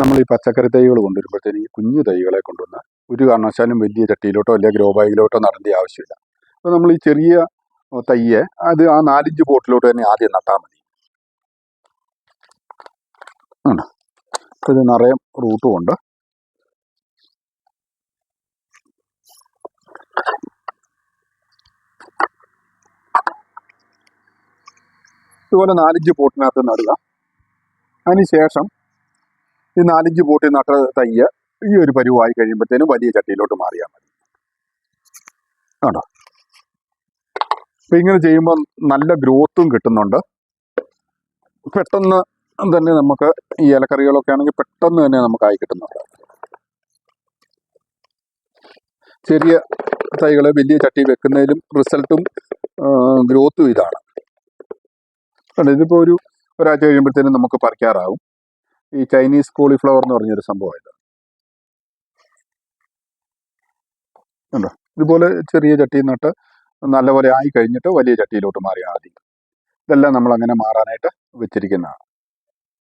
നമ്മൾ ഈ പച്ചക്കറി തൈകൾ കൊണ്ടുവരുമ്പോഴത്തേന് ഈ കുഞ്ഞു തൈകളെ കൊണ്ടുവന്ന് ഒരു കാരണവശാലും വലിയ ചട്ടിയിലോട്ടോ അല്ലെങ്കിൽ ഗ്രോ ബാഗിലോട്ടോ നടേണ്ട ആവശ്യമില്ല. അപ്പോൾ നമ്മൾ ഈ ചെറിയ തയ്യെ അത് ആ നാലിഞ്ച് പോട്ടിലോട്ട് തന്നെ ആദ്യം നട്ടാൽ മതി. ആണ്. അപ്പോൾ ഇത് നിറയെ റൂട്ടും ഉണ്ട് ഇതുപോലെ നാലിഞ്ച് പോട്ടിനകത്ത് നടുക. അതിന് ശേഷം ഈ നാലഞ്ച് പൂട്ടി നട്ട തയ്യ ഈ ഒരു പരുവായി കഴിയുമ്പോഴത്തേനും വലിയ ചട്ടിയിലോട്ട് മാറിയാൽ മതി. ആണോ അപ്പൊ ഇങ്ങനെ ചെയ്യുമ്പോൾ നല്ല ഗ്രോത്തും കിട്ടുന്നുണ്ട്. പെട്ടെന്ന് തന്നെ നമുക്ക് ഈ ഇലക്കറികളൊക്കെ ആണെങ്കിൽ പെട്ടെന്ന് തന്നെ നമുക്കായി കിട്ടുന്നുണ്ട്. ചെറിയ തൈകൾ വലിയ ചട്ടി വെക്കുന്നതിലും റിസൾട്ടും ഗ്രോത്തും ഇതാണ്. ഇതിപ്പോൾ ഒരു ഒരാഴ്ച കഴിയുമ്പോഴത്തേനും നമുക്ക് പറിക്കാറാവും. ഈ ചൈനീസ് കോളിഫ്ലവർ എന്ന് പറഞ്ഞൊരു സംഭവമായത് ഉണ്ടോ? ഇതുപോലെ ചെറിയ ചട്ടി നട്ട് നല്ലപോലെ ആയി കഴിഞ്ഞിട്ട് വലിയ ചട്ടിയിലോട്ട് മാറിയാൽ മതി. ഇതെല്ലാം നമ്മൾ അങ്ങനെ മാറാനായിട്ട് വെച്ചിരിക്കുന്നതാണ്.